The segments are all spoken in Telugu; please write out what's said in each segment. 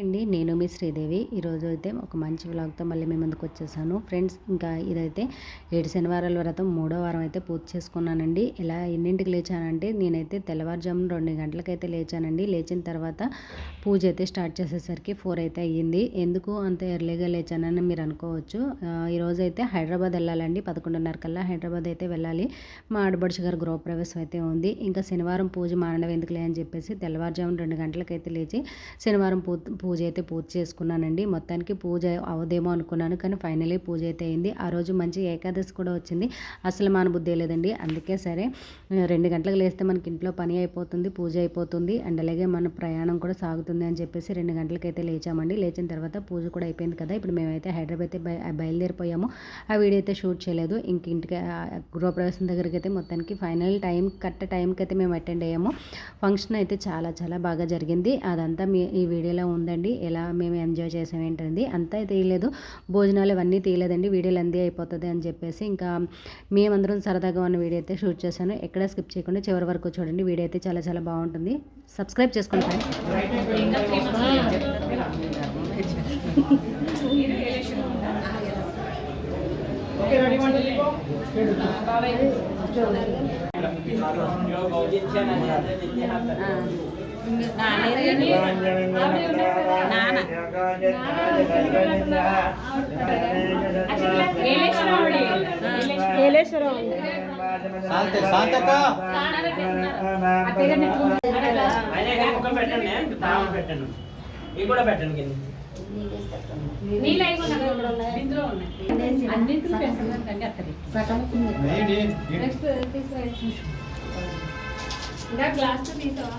అండి నేను మీ శ్రీదేవి. ఈరోజు అయితే ఒక మంచి వ్లాగ్తో మళ్ళీ మీ ముందుకు వచ్చేసాను. ఫ్రెండ్స్ ఇంకా ఇదైతే ఏడు శనివారాల వ్రతం. మూడో వారం అయితే పూర్తి చేసుకున్నానండి. ఇలా ఎన్నింటికి లేచానంటే నేనైతే తెల్లవారుజామున రెండు గంటలకైతే లేచానండి. లేచిన తర్వాత పూజ అయితే స్టార్ట్ చేసేసరికి ఫోర్ అయితే అయ్యింది. ఎందుకు అంత ఎర్లీగా లేచానని మీరు అనుకోవచ్చు. ఈరోజు అయితే హైదరాబాద్ వెళ్ళాలండి. పదకొండున్నర కల్లా హైదరాబాద్ అయితే వెళ్ళాలి. మా ఆడబడుచు గారు గృహప్రవేశం అయితే ఉంది. ఇంకా శనివారం పూజ మానడం ఎందుకులే అని చెప్పేసి తెల్లవారుజామున రెండు గంటలకైతే లేచి శనివారం పూ పూజ అయితే పూజ చేసుకున్నానండి. మొత్తానికి పూజ అవదేమో అనుకున్నాను కానీ ఫైనలీ పూజ అయితే అయింది. ఆ రోజు మంచి ఏకాదశి కూడా వచ్చింది. అసలు మన బుద్ధి లేదండి. అందుకే సరే రెండు గంటలకు లేస్తే మనకి ఇంట్లో పని అయిపోతుంది పూజ అయిపోతుంది. అండ్ అలాగే మన ప్రయాణం కూడా సాగుతుంది అని చెప్పేసి రెండు గంటలకైతే లేచామండి. లేచిన తర్వాత పూజ కూడా అయిపోయింది కదా. ఇప్పుడు మేమైతే హైదరాబాద్ అయితే బయలుదేరిపోయాము. ఆ వీడియో అయితే షూట్ చేయలేదు. ఇంక ఇంటికి గృహప్రవేశం దగ్గరికి అయితే మొత్తానికి ఫైనల్ టైం కరెక్ట్ టైంకి అయితే మేము అటెండ్ అయ్యాము. ఫంక్షన్ అయితే చాలా చాలా బాగా జరిగింది. అదంతా మీ ఈ వీడియోలో ఉందండి. చూడండి ఎలా మేము ఎంజాయ్ చేసాం ఏంటండి అంతా తీయలేదు. భోజనాలు ఇవన్నీ తీయలేదండి. వీడియోలు అందే అయిపోతుంది అని చెప్పేసి ఇంకా మేమందరం సరదాగా ఉన్న వీడియో అయితే షూట్ చేశాను. ఎక్కడ స్కిప్ చేయకుండా చివరి వరకు చూడండి. వీడియో అయితే చాలా చాలా బాగుంటుంది. సబ్స్క్రైబ్ చేసుకోండి ఏలేశ్వరం పెట్టండి ఇవి కూడా పెట్టండి కింద గ్లాస్ తీసావా?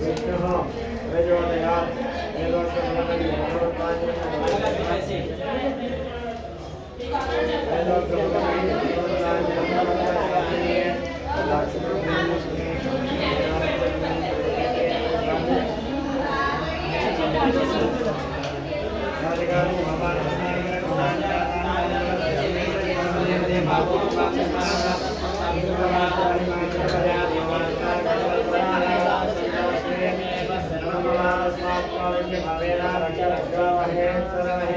విష్ణు ప్రచోదయాత్ ఈ సెల్లవుతూ అన్నీ మా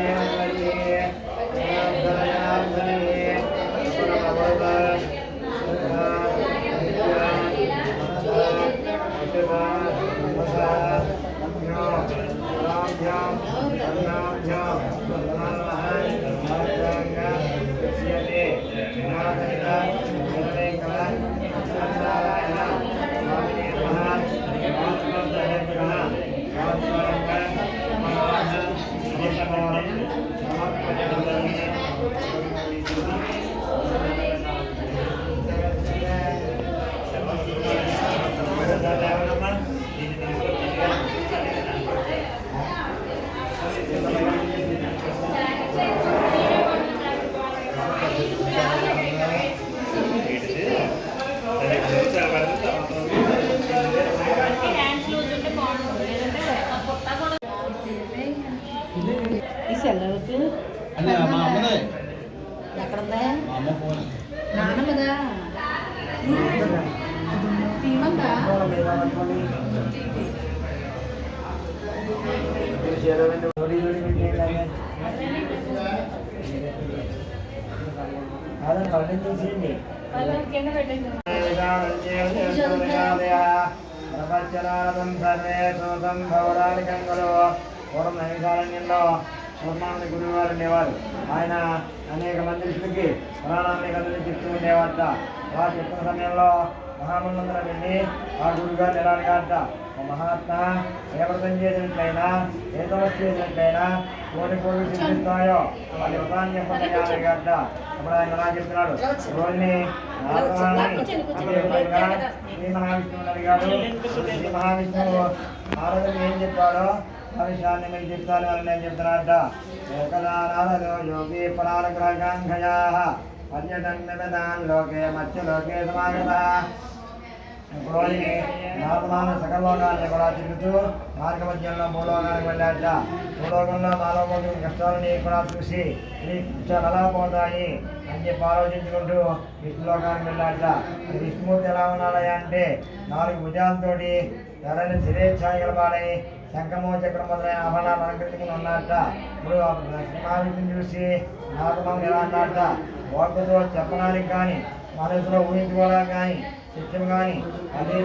అమ్మదే ఎక్కడుందా మా అమ్మ ఫోన్ నానమ్మదా తీమందా Thank you. అతను కళ్ళని చూసింది వాళ్ళని కింద పెట్టేసాను ప్రపంచనాథం సర్వే సూతం పౌరాణికంలో పూర్వం నైమిషారణ్యంలో పూర్ణాన్ని గురువుగారు ఉండేవారు ఆయన అనేక మంది ఋషులకి పురాణాన్ని కథలు చెప్తూ ఉండేవారట. అలా చెప్పిన సమయంలో మహామందుల వెళ్ళి ఆ గురుగారు ఎలా మహాత్మ ఏ వ్రతం చేసినట్లయినా ఏ తపస్సు చేసినట్లయినా కోటి కోటి సిద్ధిస్తాయో వాళ్ళ వ్రతాన్ని చెప్పండి గారట అప్పుడు ఆయన ఎలా చెప్తున్నాడు రోజుని శ్రీ మహావిష్ణువు అడిగాడు శ్రీ మహావిష్ణువు ఆరోగ్యం ఏం చెప్పాడో ఆ విషయాన్ని మీకు చెప్తాను అని నేను చెప్తున్నాడట ఏకదానాలలో యోగి పరాగ్రహాంఖయా పర్యటన్ నిమిదాన్ లోకే మత్స్యలోకే సమాగత రోజుని నారదమాన సకలోకాన్ని కూడా తిరుగుతూ మార్గమధ్యంలో భూలోకానికి వెళ్ళాట భూలోకంలో మానవ కష్టాలని కూడా చూసి ఈ కష్టాలు ఎలా పోతాయి అని చెప్పి ఆలోచించుకుంటూ విష్ణులోకానికి వెళ్ళాట విష్ణుమూర్తి ఎలా ఉన్నాడయ్యా అంటే నాలుగు భుజాలతోటి ఎవరైనా శరీర ఛాయలు గలవాడై శంఖము చక్రం మొదలైన ఆభరణాలు అలంకరించుకుని ఉన్నట్ట ఇప్పుడు ఆ చూసి నారదమాన ఎలా అన్నట్ట వాక్కుతో చెప్పడానికి కానీ మనసులో ఊహించుకోవడానికి కానీ శిక్షణ కానీ అదే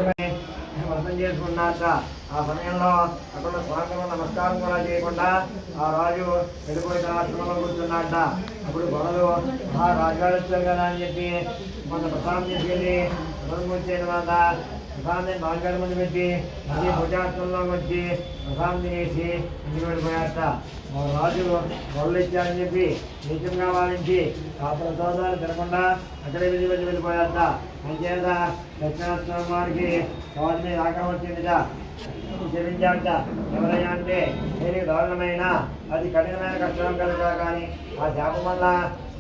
అర్థం చేసుకున్నాక ఆ సమయంలో అక్కడ స్వాగతం నమస్కారం కూడా చేయకుండా ఆ రాజు వెళ్ళిపోయిన ఆశ్రమంలో కూర్చున్నట్ట అప్పుడు గొడవలు ఆ రాజుగారు వచ్చారు కదా అని చెప్పి కొంత ప్రసాదం తీసుకెళ్ళి దూరం వచ్చిన తర్వాత ప్రసాదం మార్గాల మంది పెట్టి మళ్ళీ భుజాసనంలో వచ్చి ప్రశాంతి వేసి ఇంటికి వెళ్ళిపోయాట రాజు గొడవలు ఇచ్చారని చెప్పి నిజంగా భావించి ఆ సోదాలు తినకుండా అక్కడే వెళ్ళి వెళ్ళి వెళ్ళిపోయాట అంచేత దక్షిణాస్వామి వారికి వారిని మీద ఆగ్రహం వచ్చిందిట జపించాట ఎవరైనా అంటే దేనికి దారుణమైన అది కఠినమైన కష్టం కనుక కానీ ఆ శాపం వల్ల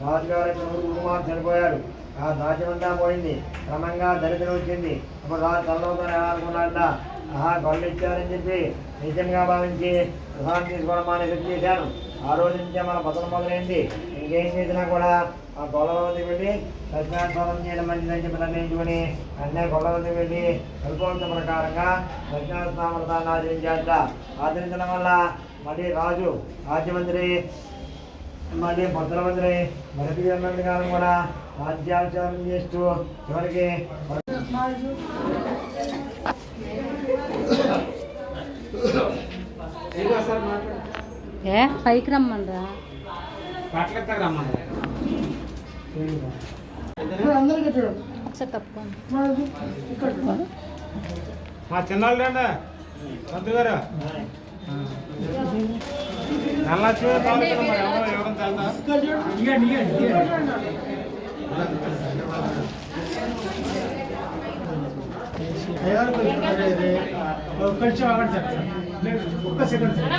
రాజుగారి కుమార్ చనిపోయాడు దాచమంతా పోయింది. క్రమంగా దరిద్రం వచ్చింది. అప్పుడు రాజు తల్లవుతో ఆహా గొల్లు ఇచ్చారని చెప్పి నిజంగా భావించి ప్రసాదం తీసుకోవడం మానేసి చేశాను. ఆ రోజు నుంచే మన పతనం మొదలైంది. ఇంకేం చేసినా కూడా ఆ గొల్లవది వెళ్ళి దక్షిణాస్వాదం చేయడం మంచిదని చెప్పి నిర్ణయించుకుని అన్నీ గొల్లవది వెళ్ళి కల్పవంత ప్రకారంగా దక్షిణాస్వామృతాన్ని ఆచరించాట ఆచరించడం వల్ల మళ్ళీ రాజు రాజ్యమంత్రి మళ్ళీ భద్రమంత్రి మొదటి కాలం కూడా రాజ్యాచారం చేస్తూ చివరికి ఏ? పైకి రమ్మనరా ఒకసారి తప్పుకోండి. మా చిన్నాళ్ళు రండి. మంత్రి గారు. ఎవరో తెలుసా కొంచెం ఆగండి సార్ ఒక్క సెకండ్ సార్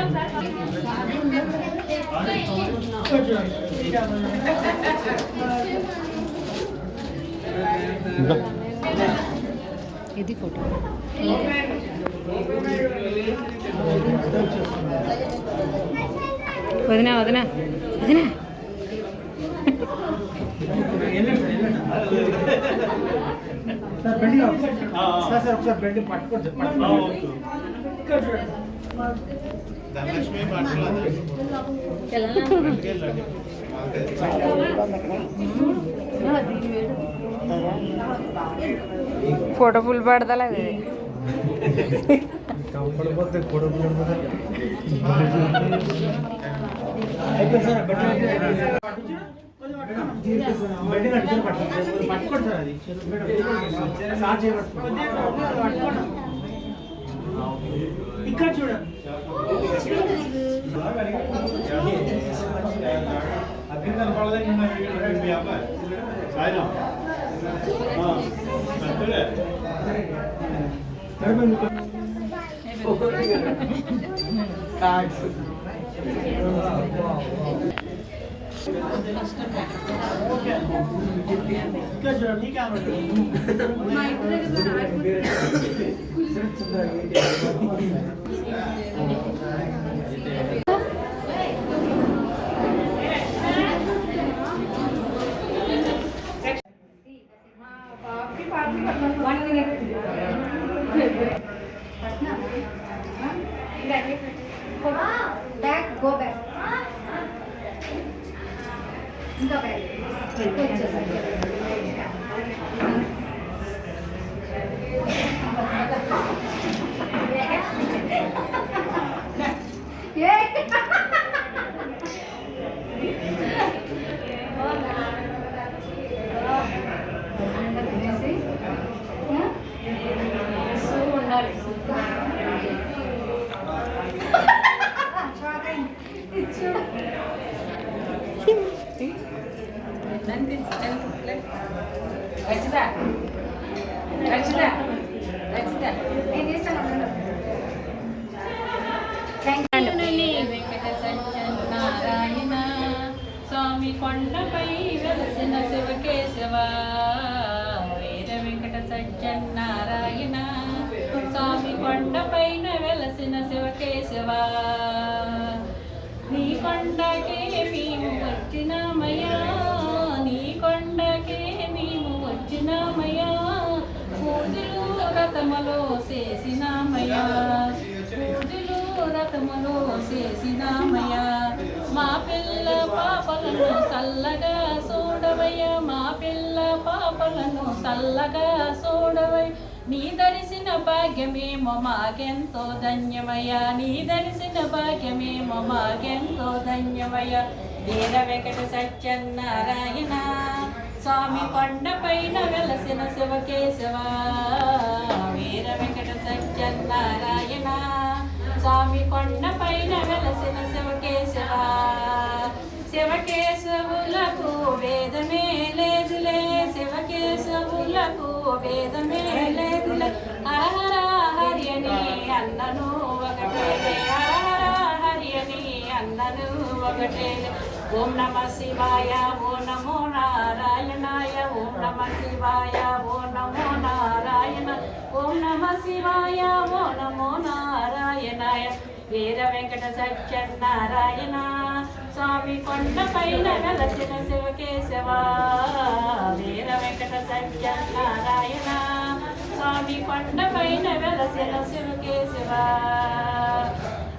ఇది ఫోటో వదినా వదినా వదినా. బెండింగ్ సార్ సార్ ఒకసారి బెండింగ్ పట్టుకోండి. ధనలక్ష్మి ఫోటో ఫుల్ పడతలే అది. కంపడిపోతే కొడుకు అయిపోయింది సార్ పట్టుకోండి పట్టుకోండి సార్ అది సార్ ఇక్కడ చూడండి అగ్ని కనపడదని మీ అబ్బాయి సాయిరాం పెద్దలే చూడండి ఈ కెమెరా మా ఇంటి దగ్గర కూడా one minute back go back ఇంకా Danke. Danke. రథములో చేసినామయ్యా పూజలు రథములో చేసినామయ్యా మా పిల్ల పాపలను చల్లగా చూడవయ్యా. మా పిల్ల పాపలను చల్లగా చూడవయ్య. నీ దర్శన భాగ్యమేమో మాకెంతో ధన్యమయ్యా. నీ దర్శన భాగ్యమేమో మాకెంతో ధన్యమయ్యా. వీర వెంకట సత్యనారాయణ. స్వామి కొండపైన వెలసిన శివకేశవ. వీర వెంకట సత్యనారాయణ. స్వామి కొండపైన వెలసిన శివకేశవ. శివకేశవులకు వేదమే లేదులే. శివకేశవులకు వేదమే లేదులే. హర హరి అని అన్నను ఒకటే హర హరి అని అన్నను ఒకటే ఓం నమ శివాయ ఓ నమో నారాయణాయ ఓం నమ శివాయ ఓ నమో నారాయణ ఓం నమ శివాయ ఓ నమో నారాయణాయ. వీర వెంకట సత్యనారాయణ స్వామి కొండ పైన వెలసిన శివకేశవ. వీర వెంకట సత్యనారాయణ స్వామి కొండ పైన వెలసిన శివకేశవ.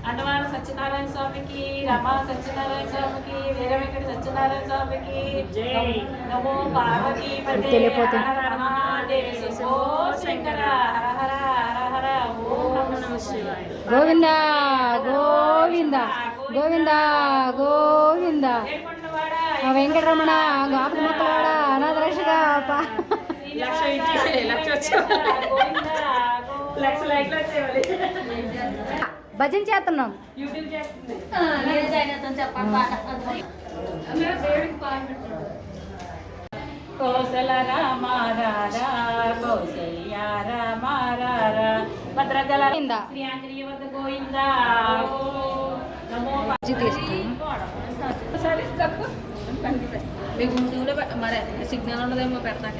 అన్నవారు సత్యనారాయణ స్వామికి రమా సత్యనారాయణ స్వామికి వీర వెంకట సత్యనారాయణ స్వామికి నమో పార్వతీ శంకర హర హర హర హర ఓం నమః శివాయ. గోవింద గోవింద గోవింద గోవింద వెంకటరమణ గాపక మొక్కలవాడ అనాథ రక్షక పా. లక్ష లక్ష లైక్లు వచ్చేవాళ్ళు. భజన చేస్తున్నాం. యూట్యూబ్ చేస్తుంది. కోసల రామారారా కౌసల్య రామారారా భద్రజల. శ్రీ ఆంజనేయ వద్ద గోవింద. మీకు మరి సిగ్నల్ ఉండదేమో పెడతాక.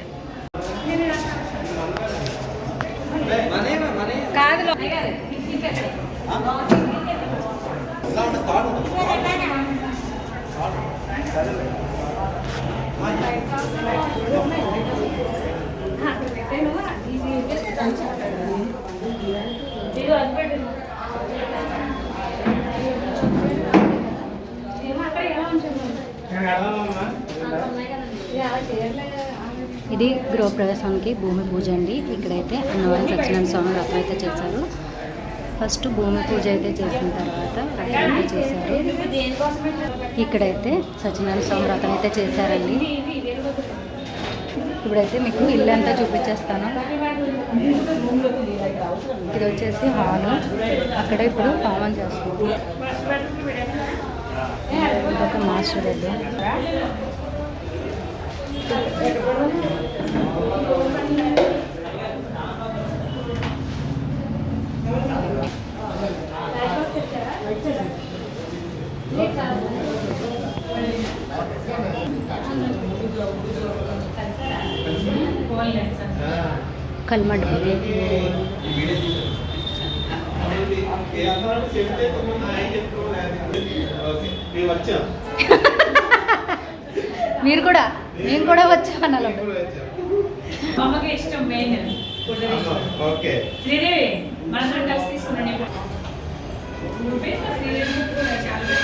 కాదు? ఇది గృహప్రవేశానికి భూమి పూజ అండి. ఇక్కడైతే అన్నవరం సత్యనారాయణ స్వామి వ్రతం అయితే చేశారు. ఫస్ట్ భూమి పూజ అయితే చేసిన తర్వాత వ్రతం అయితే చేశారు. ఇక్కడైతే సత్యనారాయణ స్వామి వ్రతం అయితే చేశారండి. ఇప్పుడైతే మీకు ఇల్లు అంతా చూపించేస్తాను. ఇది వచ్చేసి హాలు. అక్కడ ఇప్పుడు పావన్ చేస్తుంది ఒక మాస్టర్ దగ్గర you మేము వచ్చాం మీరు కూడా మేము కూడా వచ్చామన్నారు మా అమ్మకి ఇష్టం మెయిన్ ఫుడ్ ఓకే శ్రీదేవి మనందరం కలిసి తీసుకున్నాను నువ్వే శ్రీదేవి చాలా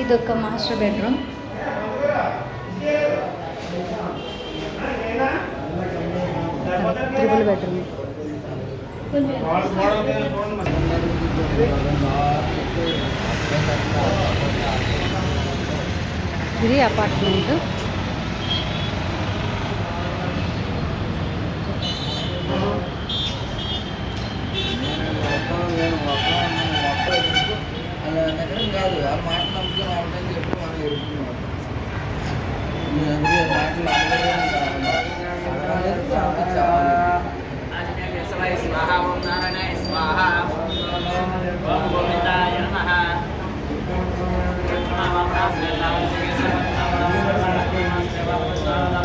ఇది ఒక మాస్టర్ బెడ్రూమ్. త్రిబుల్ బెడ్రూమ్ ఇది అపార్ట్మెంట్ అలా కాదు ఆ మాట నమ్ముకుని వాళ్ళని చెప్పి మనం చెప్తున్నాం మాటలు చాలా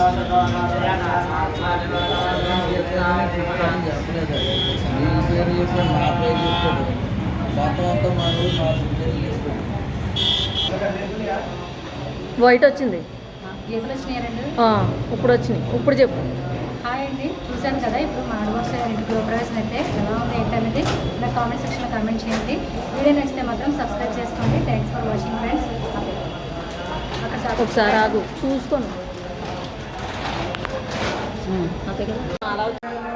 చెప్పలేదు నీ పేరు చెప్పాడు నా పేరు చెప్పాడు మొత్తం అంతా మా ఊరు నాలుగు పేర్లు చెప్పాడు వైట్ వచ్చింది ఇప్పుడు వచ్చినాయి. ఇప్పుడు చెప్పు. హాయ్ అండి. చూశాను కదా ఇప్పుడు మా సైడ్ ఇంటి గృహప్రవేశం అయితే ఎలా ఉంది ఏంటనేది నా కామెంట్ సెక్షన్లో కామెంట్ చేయండి. వీడియో నచ్చితే మాత్రం సబ్స్క్రైబ్ చేసుకోండి. Thanks for watching friends. ఒకసారి ఆగు. చూసుకోను అంతే కదా ఓం